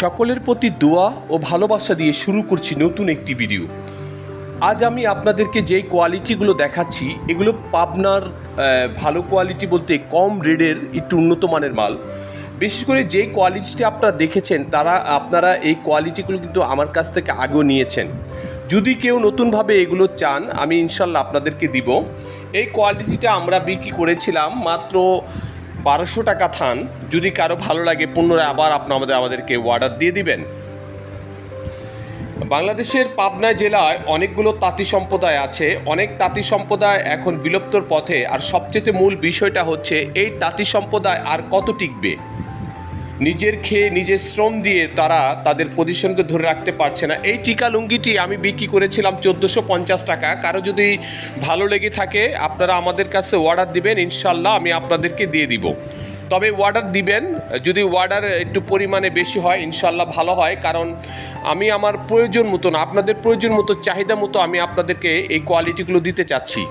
সকলের প্রতি দোয়া ও ভালোবাসা দিয়ে শুরু করছি নতুন একটি ভিডিও আজ আমি আপনাদেরকে যেই কোয়ালিটিগুলো দেখাচ্ছি, এগুলো পাবনার ভালো কোয়ালিটি বলতে কম রেডের একটু উন্নত মানের মাল। বিশেষ করে যেই কোয়ালিটিটা আপনারা দেখেছেন, তারা, আপনারা এই কোয়ালিটিগুলো কিন্তু আমার কাছ থেকে আগেও নিয়েছেন। যদি কেউ নতুনভাবে এগুলো চান, আমি ইনশাল্লাহ আপনাদেরকে দিব। এই কোয়ালিটিটা আমরা বিক্রি করেছিলাম মাত্র বারোশো টাকা থান, যদি কারও ভালো লাগে, পুনরায় আবার আপনার আমাদের, আমাদেরকে অর্ডার দিয়ে দিবেন। বাংলাদেশের পাবনা জেলায় অনেকগুলো তাঁতি সম্প্রদায় আছে। অনেক তাঁতি সম্প্রদায় এখন বিলুপ্তর পথে। আর সবচেয়ে মূল বিষয়টা হচ্ছে, এই তাঁতি সম্প্রদায় আর কত টিকবে? নিজের খেয়ে নিজের শ্রম দিয়ে তারা তাদের পজিশনকে ধরে রাখতে পারছে না। এই টিকা লুঙ্গিটি আমি বিক্রি করেছিলাম চোদ্দোশো পঞ্চাশ টাকা। কারও যদি ভালো লেগে থাকে, আপনারা আমাদের কাছে অর্ডার দিবেন ইনশাল্লাহ আমি আপনাদেরকে দিয়ে দিব। তবে অর্ডার দিবেন, যদি অর্ডার একটু পরিমাণে বেশি হয় ইনশাল্লাহ ভালো হয়। কারণ আমি আমার প্রয়োজন মতো না আপনাদের প্রয়োজন মতো চাহিদা মতো আমি আপনাদেরকে এই কোয়ালিটিগুলো দিতে চাচ্ছি।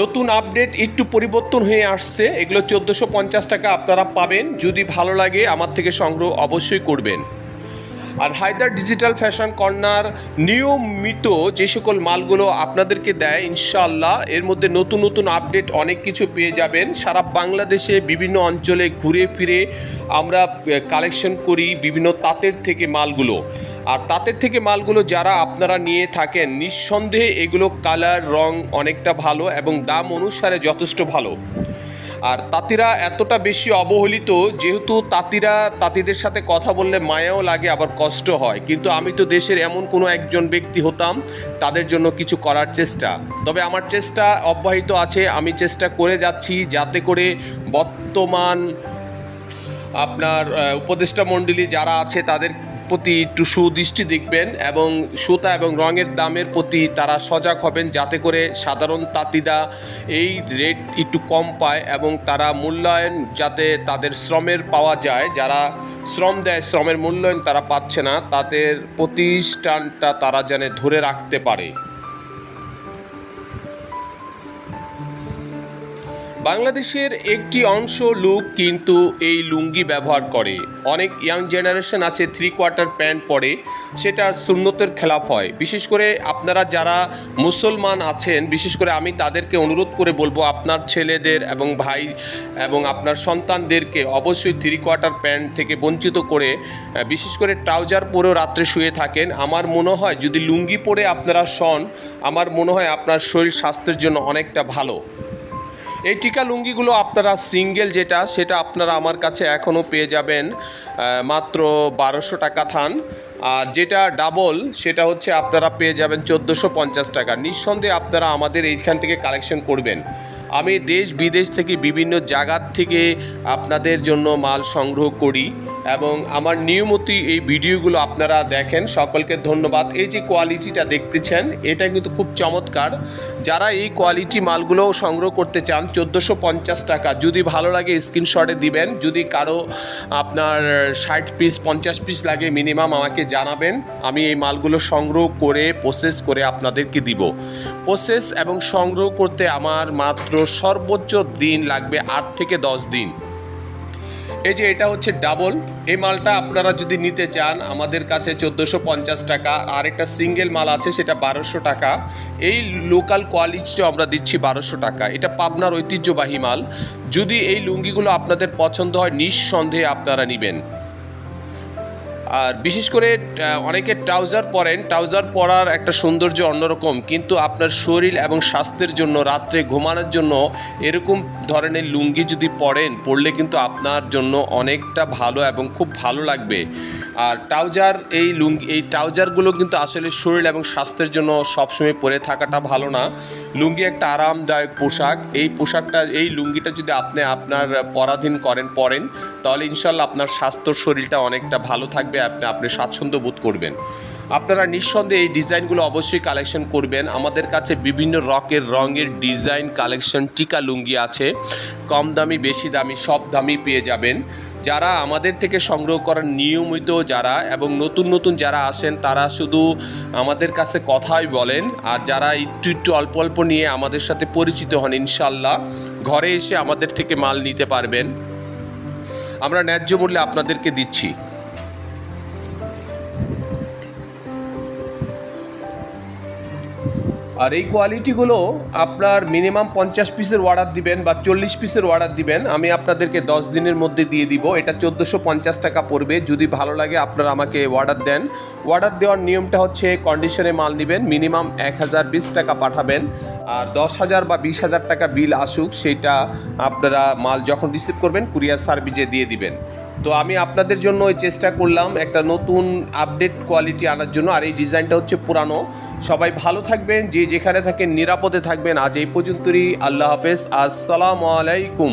নতুন আপডেট একটু পরিবর্তন হয়ে আসছে। এগুলো চোদ্দোশো পঞ্চাশ টাকা আপনারা পাবেন। যদি ভালো লাগে, আমার থেকে সংগ্রহ অবশ্যই করবেন। আর হায়দার ডিজিটাল ফ্যাশন কর্নার নিয়মিত যে সকল মালগুলো আপনাদেরকে দেয়, ইনশাআল্লাহ এর মধ্যে নতুন নতুন আপডেট অনেক কিছু পেয়ে যাবেন। সারা বাংলাদেশে বিভিন্ন অঞ্চলে ঘুরে ফিরে আমরা কালেকশন করি বিভিন্ন তাঁতের থেকে মালগুলো। আর তাঁতের থেকে মালগুলো যারা আপনারা নিয়ে থাকেন, নিঃসন্দেহে এগুলো কালার রং অনেকটা ভালো এবং দাম অনুসারে যথেষ্ট ভালো। আর তাঁতিরা এতটা বেশি অবহেলিত, যেহেতু তাঁতিরা তাঁতিদের সাথে কথা বললে মায়াও লাগে, আবার কষ্ট হয়। কিন্তু আমি তো দেশের এমন কোনো একজন ব্যক্তি হতাম, তাদের জন্য কিছু করার চেষ্টা। তবে আমার চেষ্টা অব্যাহত আছে, আমি চেষ্টা করে যাচ্ছি যাতে করে বর্তমান আপনার উপদেষ্টা মণ্ডলী যারা আছে তাদের প্রতি একটু সুদৃষ্টি দেখবেন এবং সুতা এবং রঙের দামের প্রতি তারা সজাগ হবেন যাতে করে সাধারণ তাতিদা এই রেট একটু কম পায় এবং তারা মূল্যায়ন যাতে তাদের শ্রমের পাওয়া যায়। যারা শ্রম দেয়, শ্রমের মূল্যায়ন তারা পাচ্ছে না। তাদের প্রতিষ্ঠানটা তারা যেন ধরে রাখতে পারে। বাংলাদেশের একটি অংশ লোক কিন্তু এই লুঙ্গি ব্যবহার করে। অনেক ইয়াং জেনারেশন আছে থ্রি কোয়ার্টার প্যান্ট পরে সেটা সুন্নতের খেলাফ হয়। বিশেষ করে আপনারা যারা মুসলমান আছেন, বিশেষ করে আমি তাদেরকে অনুরোধ করে বলব, আপনার ছেলেদের এবং ভাই এবং আপনার সন্তানদেরকে অবশ্যই থ্রি কোয়ার্টার প্যান্ট থেকে বঞ্চিত করে বিশেষ করে ট্রাউজার পরেও রাত্রে শুয়ে থাকেন। আমার মনে হয় যদি লুঙ্গি পরে আপনারা শন, আমার মনে হয় আপনার শরীর স্বাস্থ্যের জন্য অনেকটা ভালো। এই টিকা লুঙ্গিগুলো আপনারা সিঙ্গেল যেটা, সেটা আপনারা আমার কাছে এখনও পেয়ে যাবেন মাত্র বারোশো টাকা থান। আর যেটা ডাবল, সেটা হচ্ছে আপনারা পেয়ে যাবেন চোদ্দোশো পঞ্চাশ টাকা। নিঃসন্দেহে আপনারা আমাদের এইখান থেকে কালেকশন করবেন। আমি দেশ বিদেশ থেকে বিভিন্ন জায়গার থেকে আপনাদের জন্য মাল সংগ্রহ করি এবং আমার নিয়মিত এই ভিডিওগুলো আপনারা দেখেন। সকলকে ধন্যবাদ। এই যে কোয়ালিটিটা দেখতেছেন, এটা কিন্তু খুব চমৎকার। যারা এই কোয়ালিটি মালগুলো সংগ্রহ করতে চান, চোদ্দোশো টাকা। যদি ভালো লাগে স্ক্রিনশটে দিবেন। যদি কারও আপনার ষাট পিস পঞ্চাশ পিস লাগে মিনিমাম আমাকে জানাবেন। আমি এই মালগুলো সংগ্রহ করে প্রসেস করে আপনাদেরকে দিব। প্রসেস এবং সংগ্রহ করতে আমার মাত্র সর্বোচ্চ দিন লাগবে আট থেকে দশ দিন। এই যে এটা হচ্ছে ডাবল, এই মালটা আপনারা যদি নিতে চান, আমাদের কাছে চোদ্দোশো পঞ্চাশ টাকা, আর একটা সিঙ্গেল মাল আছে সেটা বারোশো টাকা। এই লোকাল কোয়ালিটিটা আমরা দিচ্ছি বারোশো টাকা। এটা পাবনার ঐতিহ্যবাহী মাল। যদি এই লুঙ্গিগুলো আপনাদের পছন্দ হয়, নিঃসন্দেহে আপনারা নেবেন। আর বিশেষ করে অনেকে ট্রাউজার পরেন। ট্রাউজার পরার একটা সৌন্দর্য অন্যরকম, কিন্তু আপনার শরীর এবং স্বাস্থ্যের জন্য, রাত্রে ঘুমানোর জন্য এরকম ধরনের লুঙ্গি যদি পরেন, পরলে কিন্তু আপনার জন্য অনেকটা ভালো এবং খুব ভালো লাগবে। আর ট্রাউজার, এই লুঙ্গি, এই ট্রাউজারগুলো কিন্তু আসলে শরীর এবং স্বাস্থ্যের জন্য সবসময় পরে থাকাটা ভালো না। লুঙ্গি একটা আরামদায়ক পোশাক। এই পোশাকটা, এই লুঙ্গিটা যদি আপনি আপনার পরাধীন করেন, পরেন, তাহলে ইনশাল্লাহ আপনার স্বাস্থ্য, শরীরটা অনেকটা ভালো থাকবে আপনি আপনি স্বাচ্ছন্দ্য বোধ করবেন। আপনারা নিঃসন্দেহে এই ডিজাইনগুলো অবশ্যই কালেকশন করবেন। আমাদের কাছে বিভিন্ন রকের রঙের ডিজাইন, কালেকশন, টিকা লুঙ্গি আছে। কম দামি, বেশি দামি, সব দামি পেয়ে যাবেন। যারা আমাদের থেকে সংগ্রহ করার নিয়মিত যারা এবং নতুন নতুন যারা আসেন, তারা শুধু আমাদের কাছে কথাই বলেন। আর যারা একটু একটু অল্প অল্প নিয়ে আমাদের সাথে পরিচিত হন ইনশাল্লাহ ঘরে এসে আমাদের থেকে মাল নিতে পারবেন। আমরা ন্যায্য মূল্যে আপনাদেরকে দিচ্ছি। আর এই কোয়ালিটিগুলো আপনার মিনিমাম পঞ্চাশ পিসের অর্ডার দিবেন বা চল্লিশ পিসের অর্ডার দিবেন, আমি আপনাদেরকে দশ দিনের মধ্যে দিয়ে দিব। এটা চোদ্দোশো পঞ্চাশ টাকা পড়বে। যদি ভালো লাগে, আপনারা আমাকে অর্ডার দেন। অর্ডার দেওয়ার নিয়মটা হচ্ছে কন্ডিশনে মাল নেবেন, মিনিমাম এক হাজার বিশ টাকা পাঠাবেন। আর দশ হাজার বা বিশ হাজার টাকা বিল আসুক, সেটা আপনারা মাল যখন রিসিভ করবেন, কুরিয়ার সার্ভিসে দিয়ে দিবেন। তো আমি আপনাদের জন্য ওই চেষ্টা করলাম একটা নতুন আপডেট কোয়ালিটি আনার জন্য, আর এই ডিজাইনটা হচ্ছে পুরানো। সবাই ভালো থাকবেন, যে যেখানে থাকেন নিরাপদে থাকবেন। আজ এই পর্যন্তই, আল্লাহ হাফেজ। আসসালামু আলাইকুম।